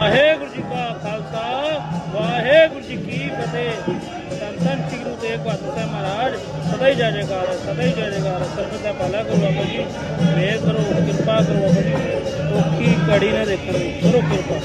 ਵਾਹਿਗੁਰੂ ਜੀ ਕਾ ਖਾਲਸਾ ਵਾਹਿਗੁਰੂ ਜੀ ਕੀ ਫਤਿਹ। ਧੰਨ ਧੰਨ ਸ੍ਰੀ ਗੁਰੂ ਤੇਗ ਬਹਾਦਰ ਸਾਹਿਬ ਮਹਾਰਾਜ ਸਦਾ ਹੀ ਜੈ ਜੈਕਾਰ ਹੈ, ਸਦਾ ਹੀ ਜੈ ਜੈਕਾਰ ਹੈ। ਸਰਬਤ ਦਾ ਭਲਾ ਕਰੋ ਬਾਬਾ ਜੀ। ਮੇਰ ਕਰੋ ਕਿਰਪਾ ਕਰੋ ਬਾਬਾ ਜੀ। ਔਖੀ ਕੜੀ ਨਾ ਦੇਖਣ ਦੀ ਕਰੋ ਕਿਰਪਾ।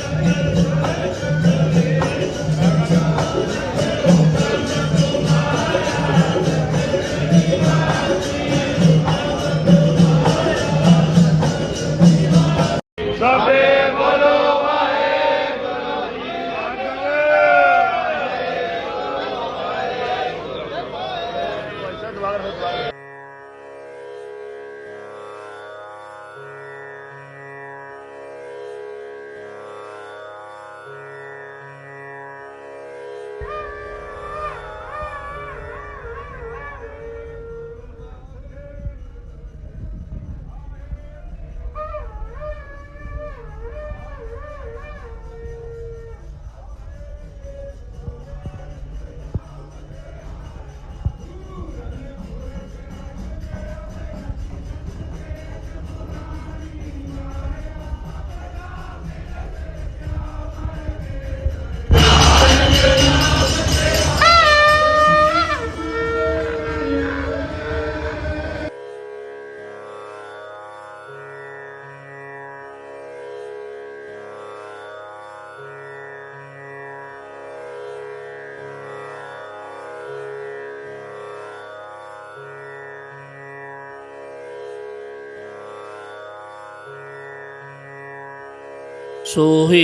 ਸੋਹੀ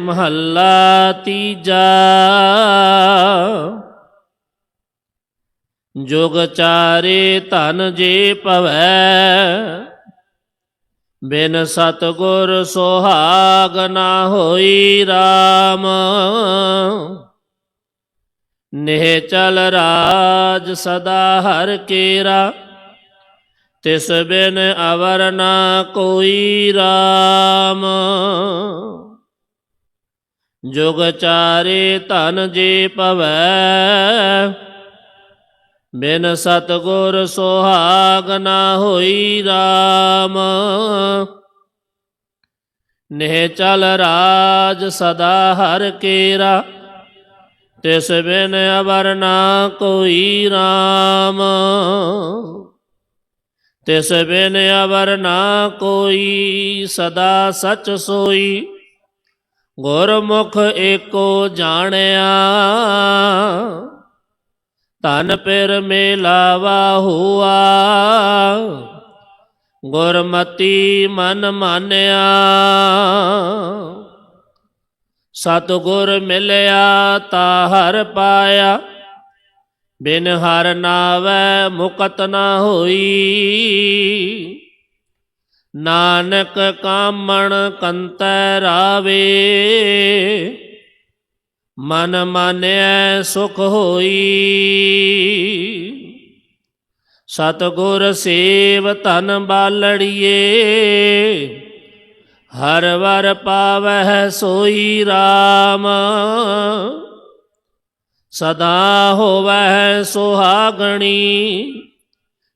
ਮਹੱਲਾ ਤੀਜਾ। ਜੁਗ ਚਾਰੇ ਧਨ ਜੇ ਭਵੈ, ਬਿਨ ਸਤਗੁਰ ਸੁਹਾਗ ਨਾ ਹੋਈ RAM ਨਿਹ ਚਲ ਰਾਜ ਸਦਾ ਹਰ ਕੇਰਾ। ਤਿਸ ਬਿਨ ਅਵਰ ਨਾ ਕੋਈ RAM ਜੁਗ ਚਾਰੇ ਧਨ ਜੇ ਪਵੈ ਬਿਨ ਸਤਗੁਰ ਸੁਹਾਗ ਨਾ ਹੋਈ RAM ਨਿਹ ਚਲ ਰਾਜ ਸਦਾ ਹਰ ਕੇਰਾ, ਤਿਸ ਬਿਨ ਅਵਰ ਨਾ ਕੋਈ RAM ਤਿਸ ਬਿਨ ਅਵਰ ਨਾ ਕੋਈ, ਸਦਾ ਸਚ ਸੋਈ। ਗੁਰਮੁਖ ਏਕੋ ਜਾਣਿਆ ਤਨ ਪਿਰ ਮੇਲਾਵਾ ਹੁਆ ਗੁਰਮਤੀ ਮਨ ਮਾਨਿਆ, ਸਤਿਗੁਰ ਮਿਲਿਆ ਤਾ ਹਰ ਪਾਇਆ। ਬਿਨ ਹਰ ਨਾਵੈ ਮੁਕਤ ਨਾ ਹੋਈ। ਨਾਨਕ ਕਾਮਣ ਕੰਤੈ ਰਾਵੇ। ਮਨ ਮਾਨਿਐ ਸੁਖ ਹੋਈ। ਸਤਗੁਰ ਸੇਵ ਧਨ ਬਾਲੜੀਏ। ਹਰ ਵਰ ਪਾਵਹਿ ਸੋਈ RAM ਸਦਾ ਹੋਵੈ ਸੁਹਾਗਣੀ,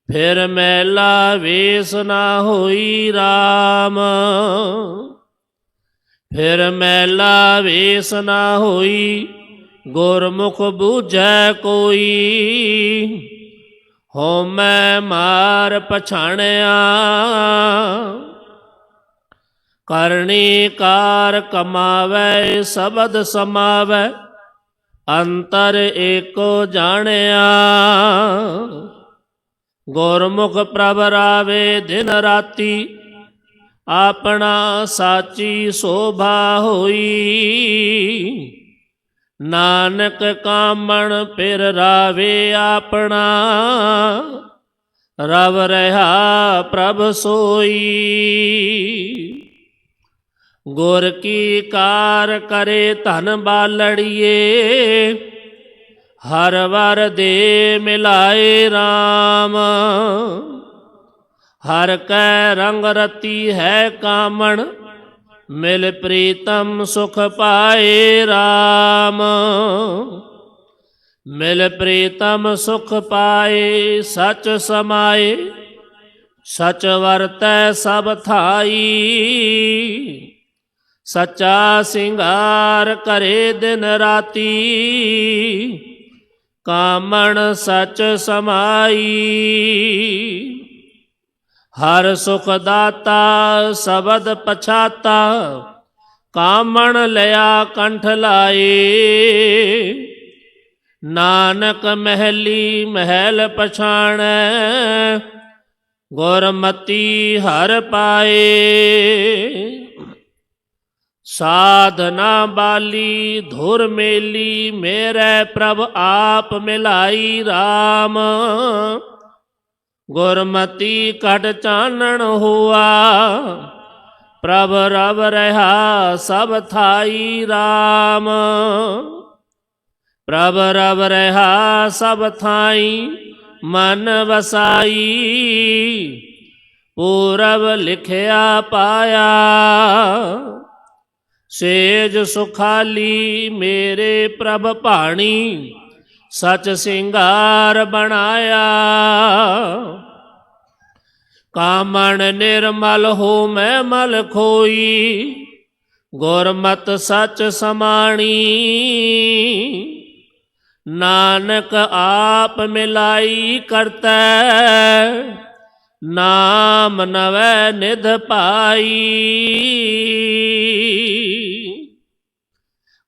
ਫਿਰ ਮੈਲਾ ਵੇਸ ਨਾ ਹੋਈ RAM ਫਿਰ ਮੈਲਾ ਵੇਸ ਨਾ ਹੋਈ, ਗੁਰਮੁਖ ਬੂਝੈ ਕੋਈ। ਹੋ ਮੈਂ ਮਾਰ ਪਛਾਣਿਆ, ਕਰਨੀ ਕਾਰ ਕਮਾਵੈ, ਸਬਦ ਸਮਾਵੈ। ਅੰਤਰ ਏਕੋ ਜਾਣਿਆ। ਗੁਰਮੁਖ ਪ੍ਰਭ ਰਾਵੇ ਦਿਨ ਰਾਤੀ, ਆਪਣਾ ਸਾਚੀ ਸੋਭਾ ਹੋਈ। ਨਾਨਕ ਕਾਮਣ ਫਿਰ ਰਾਵੇ ਆਪਣਾ, ਰਵ ਰਹਾ ਪ੍ਰਭ ਸੋਈ। ਗੁਰ ਕੀ ਕਾਰ ਕਰੇ ਧਨ ਬਾਲੜੀਏ, ਹਰ ਵਰ ਦੇ ਮਿਲਾਏ RAM ਹਰ ਕੈ ਰੰਗ ਰਤੀ ਹੈ ਕਾਮਣ, ਮਿਲ ਪ੍ਰੀਤਮ ਸੁਖ ਪਾਏ RAM ਮਿਲ ਪ੍ਰੀਤਮ ਸੁਖ ਪਾਏ, ਸਚ ਸਮਾਏ, ਸਚ ਵਰਤੈ ਸਭ ਥਾਈ। ਸੱਚਾ ਸਿੰਗਾਰ ਕਰੇ ਦਿਨ ਰਾਤੀ। ਕਾਮਣ ਸਚ ਸਮਾਈ। ਹਰ ਸੁਖ ਦਾਤਾ ਸਬਦ ਪਛਾਤਾ। ਕਾਮਣ ਲਿਆ ਕੰਠ ਲਾਏ। ਨਾਨਕ ਮਹਿਲੀ ਮਹਿਲ ਪਛਾਣੈ। ਗੁਰਮਤੀ ਹਰ ਪਾਏ। ਸਾਧਨਾ ਬਾਲੀ ਧੁਰ ਮੇਲੀ ਮੇਰੇ ਪ੍ਰਭ ਆਪ ਮਿਲਾਈ RAM ਗੁਰਮਤੀ ਕਟ ਚਾਨਣ ਹੁਆ ਪ੍ਰਭ ਰਵ ਰਹਾ ਸਭ ਥਾਈ RAM ਪ੍ਰਭ ਰਵ ਰਹਾ ਸਭ ਥਾਈ ਮਨ ਵਸਾਈ ਪੂਰਬ ਲਿਖਿਆ ਪਾਇਆ ਸੇਜ ਸੁਖਾਲੀ ਮੇਰੇ ਪ੍ਰਭ ਭਾਣੀ, ਸਚ ਸਿੰਗਾਰ ਬਣਾਇਆ। ਕਾਮਣ ਨਿਰਮਲ ਹੋ ਮੈਂ ਮਲ ਖੋਈ, ਗੁਰਮਤ ਸਚ ਸਮਾਣੀ। ਨਾਨਕ ਆਪ ਮਿਲਾਈ ਕਰਤੈ ਨਾਮ ਨਵੈ ਨਿਧ ਪਾਈ।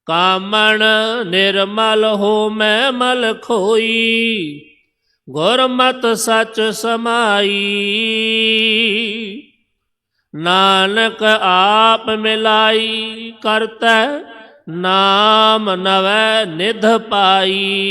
ਕਾਮਣ ਨਿਰਮਲ ਹੋ ਮੈਂ ਮਲ ਖੋਈ, ਗੁਰਮਤ ਸਚ ਸਮਾਈ। ਨਾਨਕ ਆਪ ਮਿਲਾਈ, ਕਰਤੈ ਨਾਮ ਨਵੈ ਨਿਧ ਪਾਈ।